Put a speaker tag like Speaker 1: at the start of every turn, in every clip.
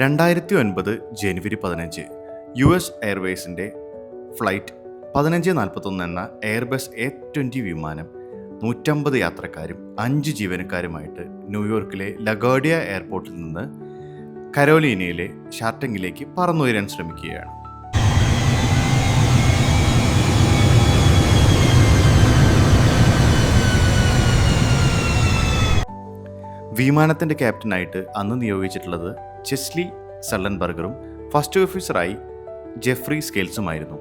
Speaker 1: രണ്ടായിരത്തി ഒൻപത് ജനുവരി പതിനഞ്ച് യു എസ് എയർവേസിന്റെ ഫ്ലൈറ്റ് പതിനഞ്ച് നാൽപ്പത്തൊന്ന് എന്ന എയർബസ് എ ട്വന്റി വിമാനം നൂറ്റമ്പത് യാത്രക്കാരും അഞ്ച് ജീവനക്കാരുമായിട്ട് ന്യൂയോർക്കിലെ ലഗോഡിയ എയർപോർട്ടിൽ നിന്ന് കരോലീനയിലെ ഷാർട്ടിങ്ങിലേക്ക് പറന്നുയരാൻ ശ്രമിക്കുകയാണ്. വിമാനത്തിന്റെ ക്യാപ്റ്റനായിട്ട് അന്ന് നിയോഗിച്ചിട്ടുള്ളത് ചെസ്ലി സല്ലൻബർഗറും ഫസ്റ്റ് ഓഫീസറായി ജെഫ്രി സ്കെയിൽസുമായിരുന്നു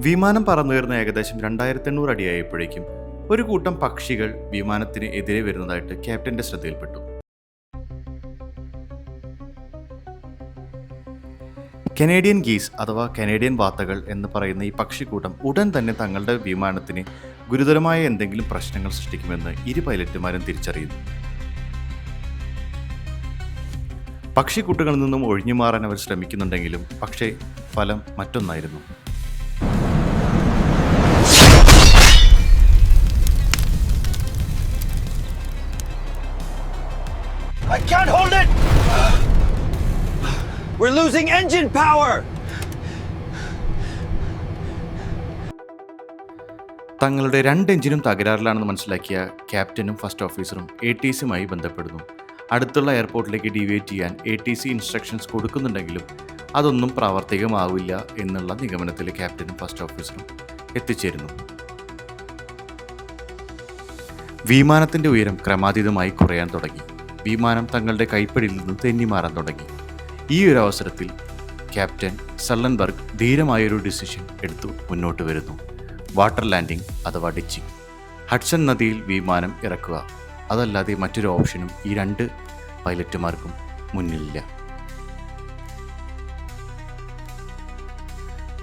Speaker 1: വിമാനം പറന്നുയർന്ന ഏകദേശം രണ്ടായിരത്തി എണ്ണൂറ് അടിയായപ്പോഴേക്കും ഒരു കൂട്ടം പക്ഷികൾ വിമാനത്തിന് എതിരെ വരുന്നതായിട്ട് ക്യാപ്റ്റന്റെ ശ്രദ്ധയിൽപ്പെട്ടു. കനേഡിയൻ ഗീസ് അഥവാ കനേഡിയൻ വാത്തകൾ എന്ന് പറയുന്ന ഈ പക്ഷിക്കൂട്ടം ഉടൻ തന്നെ തങ്ങളുടെ വിമാനത്തിന് ഗുരുതരമായ എന്തെങ്കിലും പ്രശ്നങ്ങൾ സൃഷ്ടിക്കുമെന്ന് ഇരു പൈലറ്റുമാരും തിരിച്ചറിയുന്നു പക്ഷിക്കൂട്ടുകളിൽ നിന്നും ഒഴിഞ്ഞു മാറാൻ അവർ ശ്രമിക്കുന്നുണ്ടെങ്കിലും പക്ഷേ ഫലം മറ്റൊന്നായിരുന്നു
Speaker 2: I can't hold it! We're losing engine power!
Speaker 1: തങ്ങളുടെ രണ്ട് എഞ്ചിനും തകരാറിലാണെന്ന് മനസ്സിലാക്കിയ ക്യാപ്റ്റനും ഫസ്റ്റ് ഓഫീസറും എ ടി സിയുമായി ബന്ധപ്പെടുന്നു. അടുത്തുള്ള എയർപോർട്ടിലേക്ക് ഡിവേറ്റ് ചെയ്യാൻ എ ടി സി ഇൻസ്ട്രക്ഷൻസ് കൊടുക്കുന്നുണ്ടെങ്കിലും അതൊന്നും പ്രാവർത്തികമാവില്ല എന്നുള്ള നിഗമനത്തിൽ ക്യാപ്റ്റനും ഫസ്റ്റ് ഓഫീസറും എത്തിച്ചേരുന്നു. വിമാനത്തിന്റെ ഉയരം ക്രമാതീതമായി കുറയാൻ തുടങ്ങി. വിമാനം തങ്ങളുടെ കൈപ്പടിയിൽ നിന്ന് തെന്നിമാറാൻ തുടങ്ങി. ഈ ഒരു അവസരത്തിൽ ക്യാപ്റ്റൻ സല്ലൻബർഗ് ധീരമായൊരു ഡിസിഷൻ എടുത്തു മുന്നോട്ട് വരുന്നു. വാട്ടർ ലാൻഡിംഗ് അഥവാ ഡിച്ചിങ്. ഹഡ്സൺ നദിയിൽ വിമാനം ഇറക്കുക അതല്ലാതെ മറ്റൊരു ഓപ്ഷനും ഈ രണ്ട് പൈലറ്റുമാർക്കും മുന്നിലില്ല.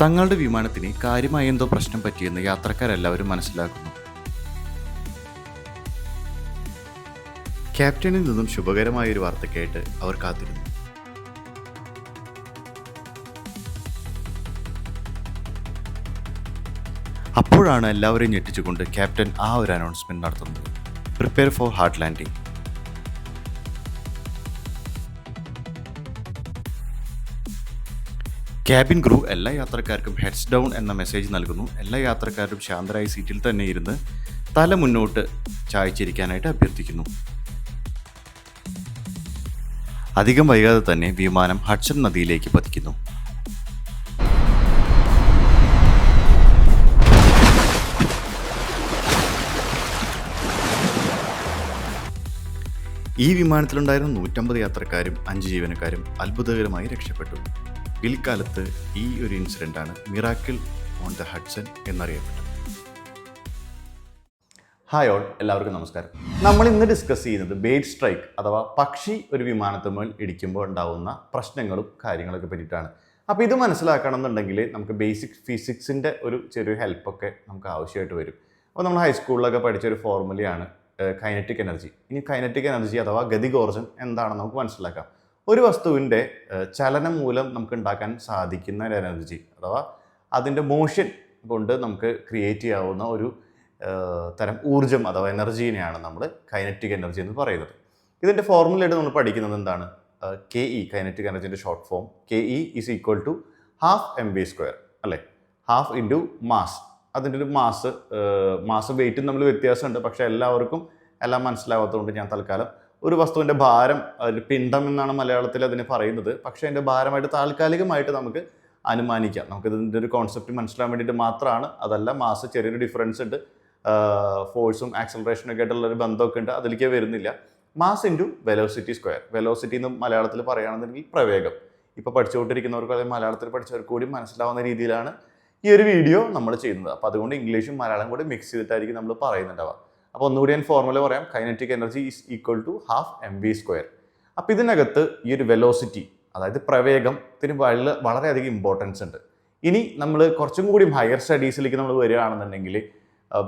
Speaker 1: തങ്ങളുടെ വിമാനത്തിന് കാര്യമായ എന്തോ പ്രശ്നം പറ്റിയെന്ന് യാത്രക്കാരെല്ലാവരും മനസ്സിലാക്കുന്നു. ക്യാപ്റ്റനിൽ നിന്നും ശുഭകരമായ ഒരു വാർത്ത കേട്ട് അവർ കാത്തിരുന്നു. അപ്പോഴാണ് എല്ലാവരെയും ഞെട്ടിച്ചുകൊണ്ട് ക്യാപ്റ്റൻ ആ ഒരു അനൗൺസ്മെന്റ് നടത്തുന്നത്. Prepare for hard landing cabin crew എല്ലാ യാത്രക്കാർക്കും ഹെഡ്സ് ഡൗൺ എന്ന മെസ്സേജ് നൽകുന്നു. എല്ലാ യാത്രക്കാരും ശാന്തരായി സീറ്റിൽ തന്നെ ഇരുന്ന് തല മുന്നോട്ട് ചായച്ചിരിക്കാനായിട്ട് അഭ്യർത്ഥിക്കുന്നു. അധികം വൈകാതെ തന്നെ വിമാനം ഹഡ്സൺ നദിയിലേക്ക് പതിക്കുന്നു. ഈ വിമാനത്തിലുണ്ടായിരുന്ന നൂറ്റമ്പത് യാത്രക്കാരും അഞ്ച് ജീവനക്കാരും അത്ഭുതകരമായി രക്ഷപ്പെട്ടു. പിൽക്കാലത്ത് ഈ ഒരു ഇൻസിഡന്റാണ് മിറാക്കിൾ ഓൺ ദ ഹഡ്സൺ എന്നറിയപ്പെട്ടത്. ഹായ് ഓൾ എല്ലാവർക്കും നമസ്കാരം. നമ്മൾ ഇന്ന് ഡിസ്കസ് ചെയ്യുന്നത് ബേഡ് സ്ട്രൈക്ക് അഥവാ പക്ഷി ഒരു വിമാനത്തിന്മേൽ ഇടിക്കുമ്പോൾ ഉണ്ടാകുന്ന പ്രശ്നങ്ങളും കാര്യങ്ങളൊക്കെ പറ്റിയിട്ടാണ്. അപ്പോൾ ഇത് മനസ്സിലാക്കണം എന്നുണ്ടെങ്കിൽ നമുക്ക് ബേസിക് ഫിസിക്സിന്റെ ഒരു ചെറിയ ഹെൽപ്പൊക്കെ നമുക്ക് ആവശ്യമായിട്ട് വരും. അപ്പോൾ നമ്മൾ ഹൈസ്കൂളിലൊക്കെ പഠിച്ച ഒരു ഫോർമുലയാണ് കൈനറ്റിക് എനർജി ഇനി കൈനറ്റിക് എനർജി അഥവാ ഗതികോർജം എന്താണെന്ന് നമുക്ക് മനസ്സിലാക്കാം. ഒരു വസ്തുവിന്റെ ചലനം മൂലം നമുക്ക് ഉണ്ടാക്കാൻ സാധിക്കുന്ന ഒരു എനർജി അഥവാ അതിന്റെ മോഷൻ കൊണ്ട് നമുക്ക് ക്രിയേറ്റ് ചെയ്യാവുന്ന ഒരു തരം ഊർജം അഥവാ എനർജീനെയാണ് നമ്മൾ കൈനറ്റിക് എനർജി എന്ന് പറയുന്നത്. ഇതിന്റെ ഫോർമുലയായിട്ട് നമ്മൾ പഠിക്കുന്നത് എന്താണ്? K E kinetic എനർജീന്റെ short form K E is equal to half M B square അല്ലേ? ഹാഫ് ഇന്റു മാസ് അതിന്റെ ഒരു മാസ് മാസ് വെയിറ്റും തമ്മിൽ വ്യത്യാസമുണ്ട്. പക്ഷേ എല്ലാവർക്കും എല്ലാം മനസ്സിലാവാത്തതുകൊണ്ട് ഞാൻ തൽക്കാലം ഒരു വസ്തുവിന്റെ ഭാരം ഒരു പിണ്ഡം എന്നാണ് മലയാളത്തിൽ അതിനെ പറയുന്നത്. പക്ഷേ അതിന്റെ ഭാരമായിട്ട് താൽക്കാലികമായിട്ട് നമുക്ക് അനുമാനിക്കാം. നമുക്ക് ഇതിന്റെ ഒരു കോൺസെപ്റ്റ് മനസ്സിലാൻ വേണ്ടിയിട്ട് മാത്രമാണ്. അതല്ല മാസ് ചെറിയൊരു ഡിഫറൻസ് ഉണ്ട്. ഫോഴ്സും ആക്സലറേഷനും ഒക്കെ ആയിട്ടുള്ള ഒരു ബന്ധമൊക്കെ ഉണ്ട്. അതിലേക്ക് വരുന്നില്ല. Mass into velocity square velocity എന്ന് മലയാളത്തിൽ പറയുകയാണെന്നുണ്ടെങ്കിൽ പ്രവേഗം. ഇപ്പോൾ പഠിച്ചുകൊണ്ടിരിക്കുന്നവർക്ക് അല്ലെങ്കിൽ മലയാളത്തിൽ പഠിച്ചവർക്ക് കൂടി മനസ്സിലാവുന്ന രീതിയിലാണ് ഈ ഒരു വീഡിയോ നമ്മൾ ചെയ്യുന്നത്. അപ്പോൾ അതുകൊണ്ട് ഇംഗ്ലീഷും മലയാളം കൂടി മിക്സ് ചെയ്തിട്ടായിരിക്കും നമ്മൾ പറയുന്നുണ്ടാവുക. അപ്പോൾ ഒന്നുകൂടി ഞാൻ ഫോർമുല പറയാം. Kinetic energy is equal to half M V square അപ്പോൾ ഇതിനകത്ത് ഈ ഒരു വെലോസിറ്റി അതായത് പ്രവേഗത്തിന് വളരെ വളരെയധികം ഇമ്പോർട്ടൻസ് ഉണ്ട്. ഇനി നമ്മൾ കുറച്ചും കൂടി ഹയർ സ്റ്റഡീസിലേക്ക് നമ്മൾ വരികയാണെന്നുണ്ടെങ്കിൽ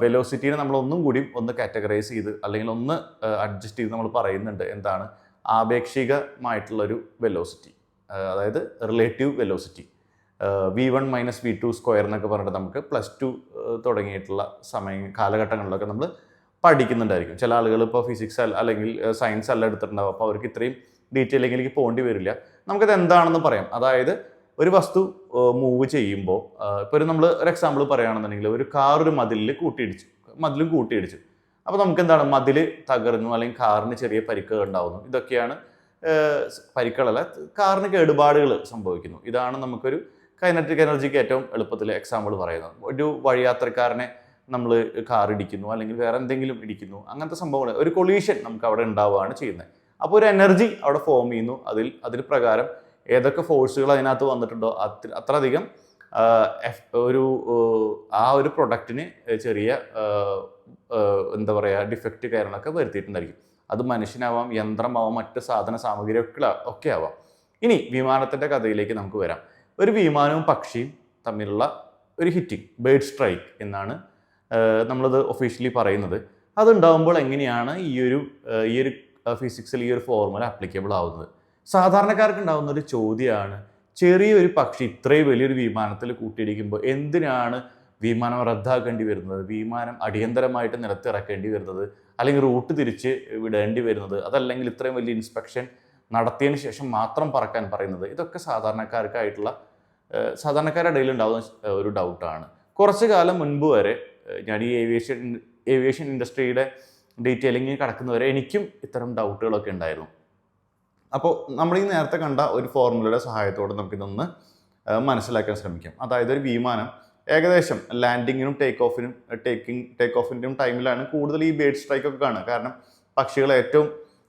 Speaker 1: വെലോസിറ്റീനെ നമ്മൾ ഒന്നും കൂടി ഒന്ന് കാറ്റഗറൈസ് ചെയ്ത് അല്ലെങ്കിൽ ഒന്ന് അഡ്ജസ്റ്റ് ചെയ്ത് നമ്മൾ പറയുന്നുണ്ട് എന്താണ് ആപേക്ഷികമായിട്ടുള്ളൊരു വെലോസിറ്റി അതായത് relative velocity V one minus V two square എന്നൊക്കെ പറഞ്ഞിട്ട് നമുക്ക് പ്ലസ് ടു തുടങ്ങിയിട്ടുള്ള സമയ കാലഘട്ടങ്ങളിലൊക്കെ നമ്മൾ പഠിക്കുന്നുണ്ടായിരിക്കും. ചില ആളുകൾ ഇപ്പോൾ ഫിസിക്സ് അല്ലെങ്കിൽ സയൻസ് അല്ല എടുത്തിട്ടുണ്ടാവും. അപ്പോൾ അവർക്ക് ഇത്രയും ഡീറ്റെയിലിങ്ങിലേക്ക് പോകേണ്ടി വരില്ല. നമുക്കത് എന്താണെന്ന് പറയാം. അതായത് ഒരു വസ്തു മൂവ് ചെയ്യുമ്പോൾ ഇപ്പോൾ ഒരു നമ്മൾ ഒരു എക്സാമ്പിൾ പറയുകയാണെന്നുണ്ടെങ്കിൽ ഒരു കാർ ഒരു മതിലിൽ കൂട്ടിയിടിച്ചു. മതിലും കൂട്ടിയിടിച്ചു. അപ്പോൾ നമുക്ക് എന്താണ്? മതിൽ തകർന്നു അല്ലെങ്കിൽ കാറിന് ചെറിയ പരിക്കുകൾ ഉണ്ടാവുന്നു. ഇതൊക്കെയാണ് പരിക്കുകളല്ല കാറിന് കേടുപാടുകൾ സംഭവിക്കുന്നു. ഇതാണ് നമുക്കൊരു കൈനറ്റിക് എനർജിക്ക് ഏറ്റവും എളുപ്പത്തിൽ എക്സാമ്പിൾ പറയുന്നത്. ഒരു വഴിയാത്രക്കാരനെ നമ്മൾ കാർ ഇടിക്കുന്നു അല്ലെങ്കിൽ വേറെ എന്തെങ്കിലും ഇടിക്കുന്നു അങ്ങനത്തെ സംഭവങ്ങൾ ഒരു കൊളീഷൻ നമുക്ക് അവിടെ ഉണ്ടാവുകയാണ് ചെയ്യുന്നത്. അപ്പോൾ ഒരു എനർജി അവിടെ ഫോം ചെയ്യുന്നു. അതിൽ അതിന് പ്രകാരം ഏതൊക്കെ ഫോഴ്സുകൾ അതിനകത്ത് വന്നിട്ടുണ്ടോ അത്ര അത്രയധികം ഒരു ആ, ഒരു പ്രൊഡക്റ്റിന് ചെറിയ എന്താ പറയുക ഡിഫക്റ്റ് കാര്യങ്ങളൊക്കെ വരുത്തിയിട്ടുണ്ടായിരിക്കും. അത് മനുഷ്യനാവാം യന്ത്രമാവാം മറ്റ് സാധന സാമഗ്രികളൊക്കെ ഒക്കെ ആവാം. ഇനി വിമാനത്തിന്റെ കഥയിലേക്ക് നമുക്ക് വരാം. ഒരു വിമാനവും പക്ഷിയും തമ്മിലുള്ള ഒരു ഹിറ്റിംഗ് ബേർഡ് സ്ട്രൈക്ക് എന്നാണ് നമ്മളത് ഒഫീഷ്യലി പറയുന്നത്. അതുണ്ടാകുമ്പോൾ എങ്ങനെയാണ് ഈ ഒരു ഈ ഒരു ഫിസിക്സിൽ ഈ ഒരു ഫോർമുല അപ്ലിക്കബിൾ ആവുന്നത്? സാധാരണക്കാർക്ക് ഉണ്ടാകുന്ന ഒരു ചോദ്യമാണ് ചെറിയൊരു പക്ഷി ഇത്രയും വലിയൊരു വിമാനത്തിൽ കൂട്ടിയിടിക്കുമ്പോൾ എന്തിനാണ് വിമാനം റദ്ദാക്കേണ്ടി വരുന്നത്? വിമാനം അടിയന്തരമായിട്ട് നിലത്തിറക്കേണ്ടി വരുന്നത്? അല്ലെങ്കിൽ റൂട്ട് തിരിച്ച് വിടേണ്ടി വരുന്നത്? അതല്ലെങ്കിൽ ഇത്രയും വലിയ ഇൻസ്പെക്ഷൻ നടത്തിയതിന് ശേഷം മാത്രം പറക്കാൻ പറയുന്നത്? ഇതൊക്കെ സാധാരണക്കാർക്കായിട്ടുള്ള സാധാരണക്കാരുടെ ഇടയിൽ ഉണ്ടാകുന്ന ഒരു ഡൗട്ടാണ്. കുറച്ച് കാലം മുൻപ് വരെ ഞാൻ ഈ ഏവിയേഷൻ ഏവിയേഷൻ ഇൻഡസ്ട്രിയുടെ ഡീറ്റെയിലിംഗ് കടക്കുന്നവരെ എനിക്കും ഇത്തരം ഡൗട്ടുകളൊക്കെ ഉണ്ടായിരുന്നു. അപ്പോൾ നമ്മൾ ഈ നേരത്തെ കണ്ട ഒരു ഫോർമുലയുടെ സഹായത്തോടെ നമുക്കിതൊന്ന് മനസ്സിലാക്കാൻ ശ്രമിക്കാം. അതായത് ഒരു വിമാനം ഏകദേശം ലാൻഡിങ്ങിനും ടേക്ക് ഓഫിനും ടേക്കിംഗ് ടേക്ക് ഓഫിന്റെയും ടൈമിലാണ് കൂടുതൽ ഈ ബേഡ് സ്ട്രൈക്ക് ഒക്കെ കാണുക. കാരണം പക്ഷികൾ ഏറ്റവും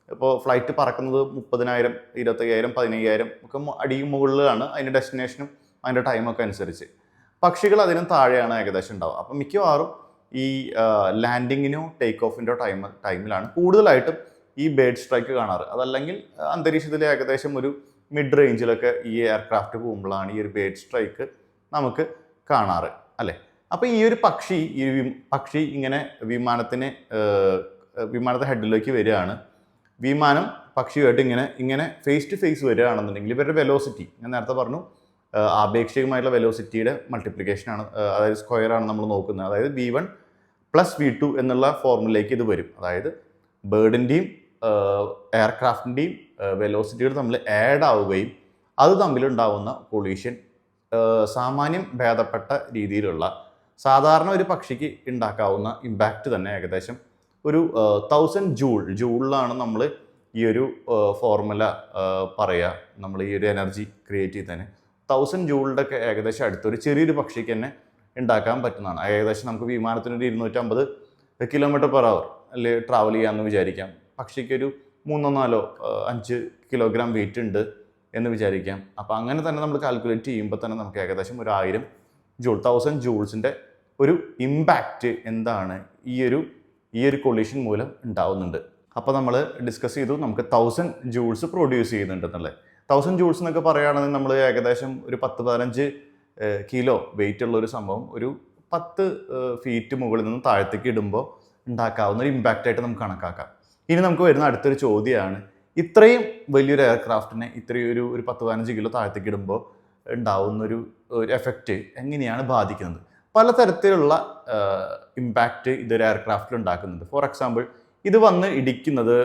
Speaker 1: ഇപ്പോൾ ഫ്ലൈറ്റ് പറക്കുന്നത് മുപ്പതിനായിരം ഇരുപത്തയ്യായിരം പതിനയ്യായിരം ഒക്കെ അടിയും മുകളിലാണ് അതിന്റെ ഡെസ്റ്റിനേഷനും അതിന്റെ ടൈമൊക്കെ അനുസരിച്ച്. പക്ഷികൾ അതിനും താഴെയാണ് ഏകദേശം ഉണ്ടാവുക. അപ്പം മിക്കവാറും ഈ ലാൻഡിങ്ങിനോ ടേക്ക് ഓഫിന്റെ ടൈം ടൈമിലാണ് കൂടുതലായിട്ടും ഈ ബേഡ് സ്ട്രൈക്ക് കാണാറ്. അതല്ലെങ്കിൽ അന്തരീക്ഷത്തിൽ ഏകദേശം ഒരു മിഡ് റേഞ്ചിലൊക്കെ ഈ എയർക്രാഫ്റ്റ് പോകുമ്പോഴാണ് ഈ ഒരു ബേഡ് സ്ട്രൈക്ക് നമുക്ക് കാണാറ് അല്ലേ? അപ്പോൾ ഈ ഒരു പക്ഷി ഈ പക്ഷി ഇങ്ങനെ വിമാനത്തിന് വിമാനത്തെ ഹെഡിലേക്ക് വരികയാണ്. വിമാനം പക്ഷിയുമായിട്ട് ഇങ്ങനെ ഇങ്ങനെ ഫേസ് ടു ഫേസ് വരികയാണെന്നുണ്ടെങ്കിൽ ഇവരുടെ വെലോസിറ്റി ഞാൻ നേരത്തെ പറഞ്ഞു ആപേക്ഷികമായിട്ടുള്ള വെലോസിറ്റിയുടെ മൾട്ടിപ്ലിക്കേഷനാണ് അതായത് സ്ക്വയർ ആണ് നമ്മൾ നോക്കുന്നത്. അതായത് V one plus V two എന്നുള്ള ഫോർമുലയിലേക്ക് ഇത് വരും. അതായത് ബേർഡിന്റെയും എയർക്രാഫ്റ്റിന്റെയും വെലോസിറ്റിയുടെ തമ്മിൽ ആഡ് ആവുകയും അത് തമ്മിലുണ്ടാവുന്ന കൊളീഷൻ സാമാന്യം ഭേദപ്പെട്ട രീതിയിലുള്ള സാധാരണ ഒരു പക്ഷിക്ക് ഉണ്ടാക്കാവുന്ന ഇമ്പാക്റ്റ് തന്നെ ഏകദേശം ഒരു തൗസൻഡ് ജൂൾ ജൂളിലാണ് നമ്മൾ ഈ ഒരു ഫോർമുല പറയുക നമ്മൾ ഈ ഒരു എനർജി ക്രിയേറ്റ് ചെയ്തതിന് തൗസൻഡ് ജൂളിന്റെ ഒക്കെ ഏകദേശം അടുത്തൊരു ചെറിയൊരു പക്ഷിക്ക് തന്നെ ഉണ്ടാക്കാൻ പറ്റുന്നതാണ്. ഏകദേശം നമുക്ക് വിമാനത്തിന് ഒരു ഇരുന്നൂറ്റമ്പത് കിലോമീറ്റർ പെർ അവർ അല്ലെ ട്രാവൽ ചെയ്യാമെന്ന് വിചാരിക്കാം. പക്ഷിക്കൊരു മൂന്നോ നാലോ അഞ്ച് കിലോഗ്രാം വെയിറ്റ് ഉണ്ട് എന്ന് വിചാരിക്കാം. അപ്പോൾ അങ്ങനെ തന്നെ നമ്മൾ കാൽക്കുലേറ്റ് ചെയ്യുമ്പോൾ തന്നെ നമുക്ക് ഏകദേശം ഒരു ആയിരം ജൂൾ തൗസൻഡ് ജൂൾസിന്റെ ഒരു ഇമ്പാക്റ്റ് എന്താണ് ഈ ഒരു ഈ ഒരു കൊളീഷൻ മൂലം ഉണ്ടാവുന്നുണ്ട്. അപ്പോൾ നമ്മൾ ഡിസ്കസ് ചെയ്തു നമുക്ക് തൗസൻഡ് ജൂൾസ് പ്രൊഡ്യൂസ് ചെയ്യുന്നുണ്ട് എന്നുള്ളത് തൗസൻഡ് ജൂൾസ് എന്നൊക്കെ പറയുകയാണെങ്കിൽ നമ്മൾ ഏകദേശം ഒരു പത്ത് പതിനഞ്ച് കിലോ വെയിറ്റ് ഉള്ള ഒരു സംഭവം ഒരു പത്ത് ഫീറ്റ് മുകളിൽ നിന്ന് താഴത്തേക്ക് ഇടുമ്പോൾ ഉണ്ടാക്കാവുന്ന ഒരു ഇമ്പാക്റ്റ് ആയിട്ട് നമുക്ക് കണക്കാക്കാം. ഇനി നമുക്ക് വരുന്ന അടുത്തൊരു ചോദ്യമാണ്. ഇത്രയും വലിയൊരു എയർക്രാഫ്റ്റിനെ ഇത്രയും ഒരു ഒരു പത്ത് പതിനഞ്ച് കിലോ താഴത്തേക്ക് ഇടുമ്പോൾ ഉണ്ടാവുന്ന ഒരു ഒരു എഫക്റ്റ് എങ്ങനെയാണ് ബാധിക്കുന്നത്? പലതരത്തിലുള്ള ഇമ്പാക്റ്റ് ഇതൊരു എയർക്രാഫ്റ്റിൽ ഉണ്ടാക്കുന്നുണ്ട്. ഫോർ എക്സാമ്പിൾ ഇത് വന്ന് ഇടിക്കുന്നത്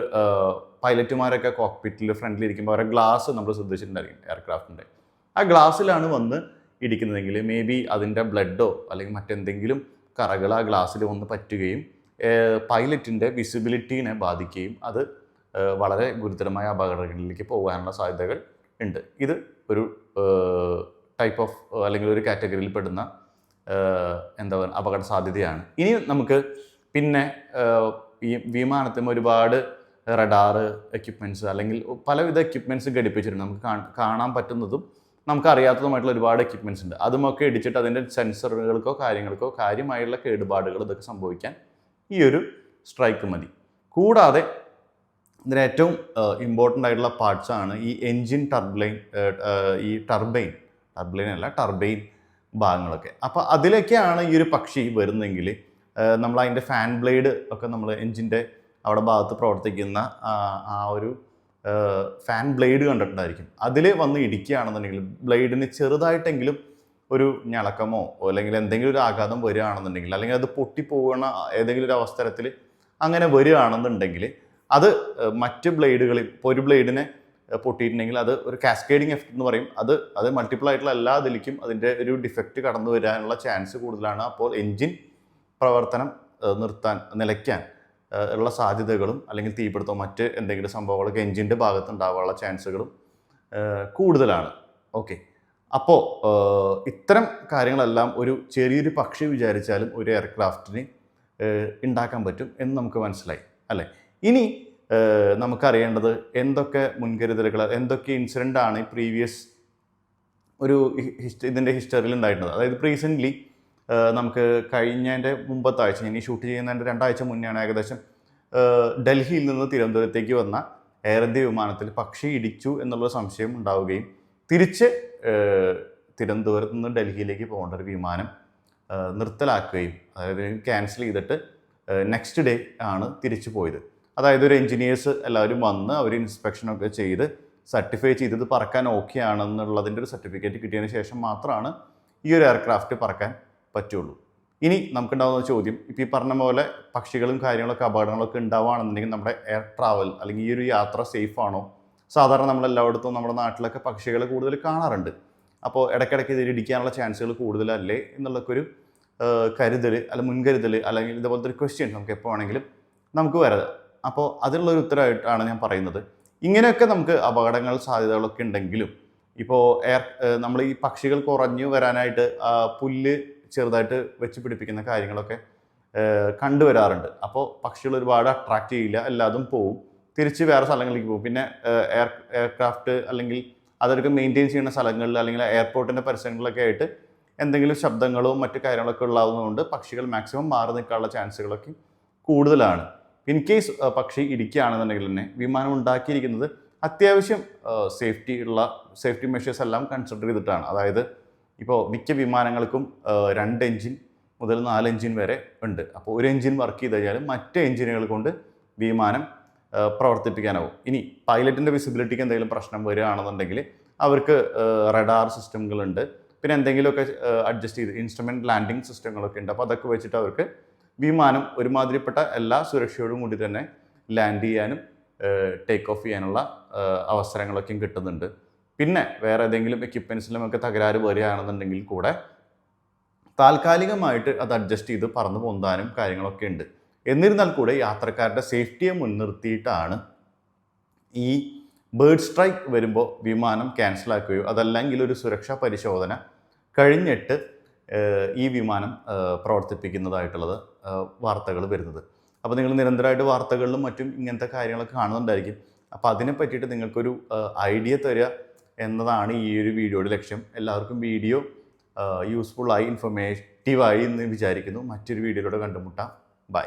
Speaker 1: പൈലറ്റുമാരൊക്കെ കോക്പിറ്റിൽ ഫ്രണ്ടിൽ ഇരിക്കുമ്പോൾ അവരുടെ ഗ്ലാസ് നമ്മൾ ശ്രദ്ധിച്ചിട്ടുണ്ടായിരിക്കും എയർക്രാഫ്റ്റിന്റെ ആ ഗ്ലാസ്സിലാണ് വന്ന് ഇടിക്കുന്നതെങ്കിൽ മേ ബി അതിന്റെ ബ്ലഡോ അല്ലെങ്കിൽ മറ്റെന്തെങ്കിലും കറകൾ ആ ഗ്ലാസ്സിൽ വന്ന് പറ്റുകയും പൈലറ്റിന്റെ വിസിബിലിറ്റീനെ ബാധിക്കുകയും അത് വളരെ ഗുരുതരമായ അപകടങ്ങളിലേക്ക് പോകാനുള്ള സാധ്യതകൾ ഉണ്ട്. ഇത് ഒരു ടൈപ്പ് ഓഫ് അല്ലെങ്കിൽ ഒരു കാറ്റഗറിയിൽ പെടുന്ന എന്താ പറയുക അപകട സാധ്യതയാണ്. ഇനി നമുക്ക് പിന്നെ ഈ വിമാനത്തിന് ഒരുപാട് റഡാറ് എക്യുപ്മെന്റ്സ് അല്ലെങ്കിൽ പലവിധ എക്യുപ്മെന്റ്സ് ഘടിപ്പിച്ചിട്ടുണ്ട്. നമുക്ക് കാണാൻ കാണാൻ പറ്റുന്നതും നമുക്ക് അറിയാത്തതുമായിട്ടുള്ള ഒരുപാട് എക്യുപ്മെന്റ്സ് ഉണ്ട്. അതുമൊക്കെ ഇടിച്ചിട്ട് അതിന്റെ സെൻസറുകൾക്കോ കാര്യങ്ങൾക്കോ കാര്യമായുള്ള കേടുപാടുകൾ ഇതൊക്കെ സംഭവിക്കാൻ ഈ ഒരു സ്ട്രൈക്ക് മതി. കൂടാതെ ഇതിന് ഏറ്റവും ഇമ്പോർട്ടന്റ് ആയിട്ടുള്ള പാർട്സ് ആണ് ഈ എൻജിൻ ടർബൈൻ ഈ ടർബൈൻ ടർബൈൻ അല്ല ടർബൈൻ ഭാഗങ്ങളൊക്കെ. അപ്പോൾ അതിലൊക്കെയാണ് ഈ ഒരു പക്ഷി വരുന്നെങ്കിൽ നമ്മൾ അതിന്റെ ഫാൻ ബ്ലേഡ് ഒക്കെ നമ്മൾ എൻജിന്റെ അവിടെ ഭാഗത്ത് പ്രവർത്തിക്കുന്ന ആ, ഒരു ഫാൻ ബ്ലേഡ് കണ്ടിട്ടുണ്ടായിരിക്കും. അതിൽ വന്ന് ഇടിക്കുകയാണെന്നുണ്ടെങ്കിൽ ബ്ലേഡിന് ചെറുതായിട്ടെങ്കിലും ഒരു ഞളക്കമോ അല്ലെങ്കിൽ എന്തെങ്കിലും ഒരു ആഘാതം വരികയാണെന്നുണ്ടെങ്കിൽ അല്ലെങ്കിൽ അത് പൊട്ടിപ്പോകുന്ന ഏതെങ്കിലും ഒരു അവസരത്തിൽ അങ്ങനെ വരികയാണെന്നുണ്ടെങ്കിൽ അത് മറ്റ് ബ്ലേഡുകളിൽ ഇപ്പോൾ ഒരു ബ്ലേഡിനെ പൊട്ടിയിട്ടുണ്ടെങ്കിൽ അത് ഒരു കാസ്കേഡിങ് എഫക്റ്റ് എന്ന് പറയും. അത് അത് മൾട്ടിപ്പിൾ ആയിട്ടുള്ള എല്ലാ ഇതിലേക്കും അതിന്റെ ഒരു ഡിഫക്റ്റ് കടന്നു വരാനുള്ള ചാൻസ് കൂടുതലാണ്. അപ്പോൾ എൻജിൻ പ്രവർത്തനം നിർത്താൻ നിലയ്ക്കാൻ. ഉള്ള സാധ്യതകളും അല്ലെങ്കിൽ തീപിടുത്തം മറ്റ് എന്തെങ്കിലും സംഭവങ്ങളൊക്കെ എൻജിന്റെ ഭാഗത്ത് ഉണ്ടാവാനുള്ള ചാൻസുകളും കൂടുതലാണ്. ഓക്കെ. അപ്പോൾ ഇത്തരം കാര്യങ്ങളെല്ലാം ഒരു ചെറിയൊരു പക്ഷി വിചാരിച്ചാലും ഒരു എയർക്രാഫ്റ്റിന് ഉണ്ടാക്കാൻ പറ്റും എന്ന് നമുക്ക് മനസ്സിലായി അല്ലേ? ഇനി നമുക്കറിയേണ്ടത് എന്തൊക്കെ മുൻകരുതലുകൾ എന്തൊക്കെ ഇൻസിഡന്റ് ആണ് പ്രീവിയസ് ഒരു ഹിസ്റ്റ ഇതിന്റെ ഹിസ്റ്ററിയിൽ ഉണ്ടായിട്ടുള്ളത്. അതായത് റീസെന്റ്ലി നമുക്ക് കഴിഞ്ഞതിന്റെ മുമ്പത്തെ ആഴ്ച ഇനി ഷൂട്ട് ചെയ്യുന്നതിന്റെ രണ്ടാഴ്ച മുന്നെയാണ് ഏകദേശം ഡൽഹിയിൽ നിന്ന് തിരുവനന്തപുരത്തേക്ക് വന്ന എയർ ഇന്ത്യ വിമാനത്തിൽ പക്ഷി ഇടിച്ചു എന്നുള്ള സംശയം ഉണ്ടാവുകയും തിരിച്ച് തിരുവനന്തപുരത്ത് നിന്ന് ഡൽഹിയിലേക്ക് പോകേണ്ട ഒരു വിമാനം നിർത്തലാക്കുകയും അതായത് ക്യാൻസൽ ചെയ്തിട്ട് നെക്സ്റ്റ് ഡേ ആണ് തിരിച്ചു പോയത്. അതായത് ഒരു എൻജിനീയേഴ്സ് എല്ലാവരും വന്ന് അവർ ഇൻസ്പെക്ഷനൊക്കെ ചെയ്ത് സർട്ടിഫൈ ചെയ്തത് പറക്കാൻ ഓക്കെ ആണെന്നുള്ളതിന്റെ ഒരു സർട്ടിഫിക്കറ്റ് കിട്ടിയതിന് ശേഷം മാത്രമാണ് ഈ ഒരു എയർക്രാഫ്റ്റ് പറക്കാൻ പറ്റുള്ളൂ. ഇനി നമുക്കുണ്ടാകുന്ന ചോദ്യം ഇപ്പോൾ ഈ പറഞ്ഞ പോലെ പക്ഷികളും കാര്യങ്ങളൊക്കെ അപകടങ്ങളൊക്കെ ഉണ്ടാവുകയാണെന്നുണ്ടെങ്കിൽ നമ്മുടെ എയർ ട്രാവൽ അല്ലെങ്കിൽ ഈ ഒരു യാത്ര സേഫ് ആണോ? സാധാരണ നമ്മൾ എല്ലായിടത്തും നമ്മുടെ നാട്ടിലൊക്കെ പക്ഷികളെ കൂടുതൽ കാണാറുണ്ട്. അപ്പോൾ ഇടയ്ക്കിടയ്ക്ക് ഇതിൽ ഇടിക്കാനുള്ള ചാൻസുകൾ കൂടുതലല്ലേ എന്നുള്ളൊക്കെ ഒരു കരുതൽ അല്ല മുൻകരുതൽ അല്ലെങ്കിൽ ഇതുപോലത്തെ ഒരു ക്വസ്റ്റ്യൻ നമുക്ക് എപ്പോൾ വേണമെങ്കിലും നമുക്ക് വരാം. അപ്പോൾ അതിനുള്ള ഒരു ഉത്തരമായിട്ടാണ് ഞാൻ പറയുന്നത്. ഇങ്ങനെയൊക്കെ നമുക്ക് അപകടങ്ങൾ സാധ്യതകളൊക്കെ ഉണ്ടെങ്കിലും ഇപ്പോൾ എയർ നമ്മൾ ഈ പക്ഷികൾ കുറഞ്ഞു വരാനായിട്ട് പുല്ല് ചെറുതായിട്ട് വെച്ച് പിടിപ്പിക്കുന്ന കാര്യങ്ങളൊക്കെ കണ്ടുവരാറുണ്ട്. അപ്പോൾ പക്ഷികൾ ഒരുപാട് അട്രാക്റ്റ് ചെയ്യില്ല എല്ലാതും പോവും. തിരിച്ച് വേറെ സ്ഥലങ്ങളിലേക്ക് പോകും. പിന്നെ എയർ എയർക്രാഫ്റ്റ് അല്ലെങ്കിൽ അതൊക്കെ മെയിന്റെയിൻ ചെയ്യുന്ന സ്ഥലങ്ങളിൽ അല്ലെങ്കിൽ എയർപോർട്ടിന്റെ പരിസരങ്ങളിലൊക്കെ ആയിട്ട് എന്തെങ്കിലും ശബ്ദങ്ങളോ മറ്റു കാര്യങ്ങളൊക്കെ ഉള്ളതുകൊണ്ട് പക്ഷികൾ മാക്സിമം മാറി നിൽക്കാനുള്ള ചാൻസുകളൊക്കെ കൂടുതലാണ്. ഇൻ കേസ് പക്ഷി ഇടിക്കുകയാണെന്നുണ്ടെങ്കിൽ തന്നെ വിമാനം ഉണ്ടാക്കിയിരിക്കുന്നത് അത്യാവശ്യം സേഫ്റ്റി ഉള്ള സേഫ്റ്റി മെഷേഴ്സ് എല്ലാം കൺസിഡർ ചെയ്തിട്ടാണ്. അതായത് ഇപ്പോൾ മിക്ക വിമാനങ്ങൾക്കും രണ്ട് എഞ്ചിൻ മുതൽ നാല് എഞ്ചിൻ വരെ ഉണ്ട്. അപ്പോൾ ഒരു എഞ്ചിൻ വർക്ക് ചെയ്ത് കഴിഞ്ഞാൽ മറ്റ് എഞ്ചിനുകൾ കൊണ്ട് വിമാനം പ്രവർത്തിപ്പിക്കാനാവും. ഇനി പൈലറ്റിന്റെ വിസിബിലിറ്റിക്ക് എന്തെങ്കിലും പ്രശ്നം വരികയാണെന്നുണ്ടെങ്കിൽ അവർക്ക് റഡാർ സിസ്റ്റങ്ങളുണ്ട്. പിന്നെ എന്തെങ്കിലുമൊക്കെ അഡ്ജസ്റ്റ് ചെയ്ത് ഇൻസ്ട്രുമെന്റ് ലാൻഡിങ് സിസ്റ്റങ്ങളൊക്കെ ഉണ്ട്. അപ്പോൾ അതൊക്കെ വെച്ചിട്ട് അവർക്ക് വിമാനം ഒരുമാതിരിപ്പെട്ട എല്ലാ സുരക്ഷയോടും കൂടി തന്നെ ലാൻഡ് ചെയ്യാനും ടേക്ക് ഓഫ് ചെയ്യാനുള്ള അവസരങ്ങളൊക്കെയും കിട്ടുന്നുണ്ട്. പിന്നെ വേറെ ഏതെങ്കിലും എക്യുപ്മെൻസിലും ഒക്കെ തകരാറ് വരികയാണെന്നുണ്ടെങ്കിൽ കൂടെ താൽക്കാലികമായിട്ട് അത് അഡ്ജസ്റ്റ് ചെയ്ത് പറന്നു പൊന്താനും കാര്യങ്ങളൊക്കെ ഉണ്ട്. എന്നിരുന്നാൽ കൂടെ യാത്രക്കാരുടെ സേഫ്റ്റിയെ മുൻനിർത്തിയിട്ടാണ് ഈ ബേർഡ് സ്ട്രൈക്ക് വരുമ്പോൾ വിമാനം ക്യാൻസൽ ആക്കുകയോ അതല്ലെങ്കിൽ ഒരു സുരക്ഷാ പരിശോധന കഴിഞ്ഞിട്ട് ഈ വിമാനം പ്രവർത്തിപ്പിക്കുന്നതായിട്ടുള്ളത് വാർത്തകൾ വരുന്നത്. അപ്പോൾ നിങ്ങൾ നിരന്തരമായിട്ട് വാർത്തകളിലും മറ്റും ഇങ്ങനത്തെ കാര്യങ്ങളൊക്കെ കാണുന്നുണ്ടായിരിക്കും. അപ്പോൾ അതിനെ പറ്റിയിട്ട് നിങ്ങൾക്കൊരു ഐഡിയ തരിക എന്നതാണ് ഈ ഒരു വീഡിയോയുടെ ലക്ഷ്യം. എല്ലാവർക്കും വീഡിയോ യൂസ്ഫുള്ളായി ഇൻഫർമേറ്റീവായി എന്ന് വിചാരിക്കുന്നു. മറ്റൊരു വീഡിയോയിലൂടെ കണ്ടുമുട്ടാം. ബൈ